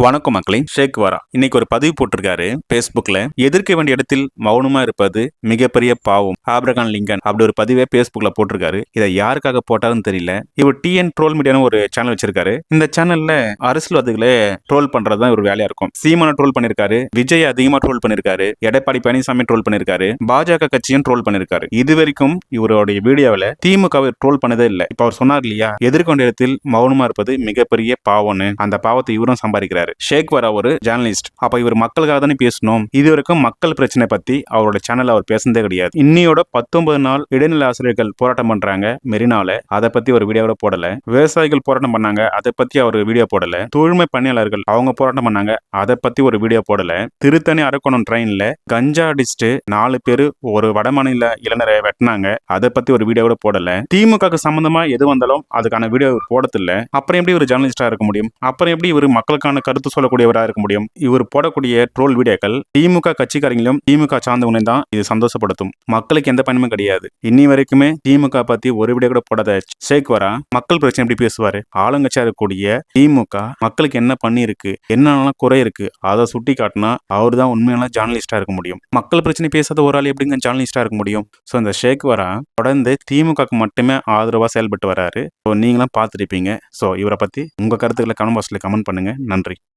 வணக்கம் மக்களே ஷேக் வாரா. இன்னைக்கு ஒரு பதிவு போட்டிருக்காரு பேஸ்புக்ல எதிர்க்க வேண்டிய இடத்தில் மௌனமா இருப்பது மிகப்பெரிய பாவம். ஆப்ரகான் லிங்கன் அப்படி ஒரு பதிவே பேஸ்புக்ல போட்டிருக்காரு. இதை யாருக்காக போட்டாருன்னு தெரியல. இவர் டிஎன் ட்ரோல் மீடியான்னு ஒரு சேனல் வச்சிருக்காரு. இந்த சேனல்ல அரசியல்வாதிகளை ட்ரோல் பண்றதுதான் ஒரு வேலையா இருக்கும். சீமான ட்ரோல் பண்ணிருக்காரு. விஜய் அதிகமா ட்ரோல் பண்ணிருக்காரு. எடப்பாடி பழனிசாமி ட்ரோல் பண்ணிருக்காரு. பாஜக கட்சியும் ட்ரோல் பண்ணிருக்காரு. இது வரைக்கும் இவருடைய வீடியோவில் திமுகவை ட்ரோல் பண்ணதே இல்லை. இப்ப அவர் சொன்னார் இல்லையா? எதிர்க்க வேண்டிய இடத்தில் மௌனமா இருப்பது மிகப்பெரிய பாவம்னு. அந்த பாவத்தை இவரும் சம்பாதிக்கிறார். ஷேக் வரா ஒரு ஜேர்னலிஸ்ட் அப்ப இவர் மக்களுக்காக தானே பேசணும்? இது வரைக்கும் மக்கள் பிரச்சனை பத்தி அவரோட சேனல் அவர் பேசுனதே கிடையாது. இன்னியோட பத்தொன்பது நாள் இடைநிலை ஆசிரியர்கள் போராட்டம் பண்றாங்க மெரினால. அதை பத்தி ஒரு வீடியோ கூட போடல. விவசாயிகள் போராட்டம் பண்ணாங்க அதை பத்தி அவர் வீடியோ போடல. தூய்மை பணியாளர்கள் அவங்க போராட்டம் பண்ணாங்க அதை பத்தி ஒரு வீடியோ போடல. திருத்தணி அரக்கோணம் ட்ரெயின்ல கஞ்சா அடிச்சுட்டு நாலு பேர் ஒரு வடமாநில இளைஞரை வெட்டினாங்க அதை பத்தி ஒரு வீடியோ கூட போடல. திமுக சம்பந்தமா எது வந்தாலும் அதுக்கான வீடியோ இவர் போடத்தில்ல அப்புறம் எப்படி ஒரு ஜேர்னலிஸ்டா இருக்க முடியும்? அப்புறம் எப்படி இவர் மக்களுக்கான கருத்து சொல்லக்கூடியவராக இருக்க முடியும். இவர் போடக்கூடிய ட்ரோல் வீடியோக்கள் திமுக கட்சிக்காரங்களும் திமுக சார்ந்தவனையும் தான் இது சந்தோஷப்படுத்தும். மக்களுக்கு எந்த பயனுமே கிடையாது. இன்னி வரைக்குமே திமுக பத்தி ஒரு வீடியோ கூட போடாத ஷேக் வரா மக்கள் பிரச்சனை எப்படி பேசுவாரு? ஆளுங்கட்சியா இருக்கக்கூடிய திமுக மக்களுக்கு என்ன பண்ணியிருக்கு? என்னென்னலாம் குறை இருக்கு? அதை சுட்டி காட்டினா அவர் தான் உண்மையான ஜேர்னலிஸ்டா இருக்க முடியும். மக்கள் பிரச்சனை பேசாத ஒரு ஆள் எப்படிங்க ஜேர்னலிஸ்டா இருக்க முடியும்? ஸோ இந்த ஷேக் வரா தொடர்ந்து திமுகக்கு மட்டுமே ஆதரவாக செயல்பட்டு வராரு. ஸோ நீங்களும் பார்த்துருப்பீங்க. ஸோ இவரை பத்தி உங்க கருத்துக்களை கமெண்ட் பாக்ஸ்ல கமெண்ட் பண்ணுங்க. நன்றி.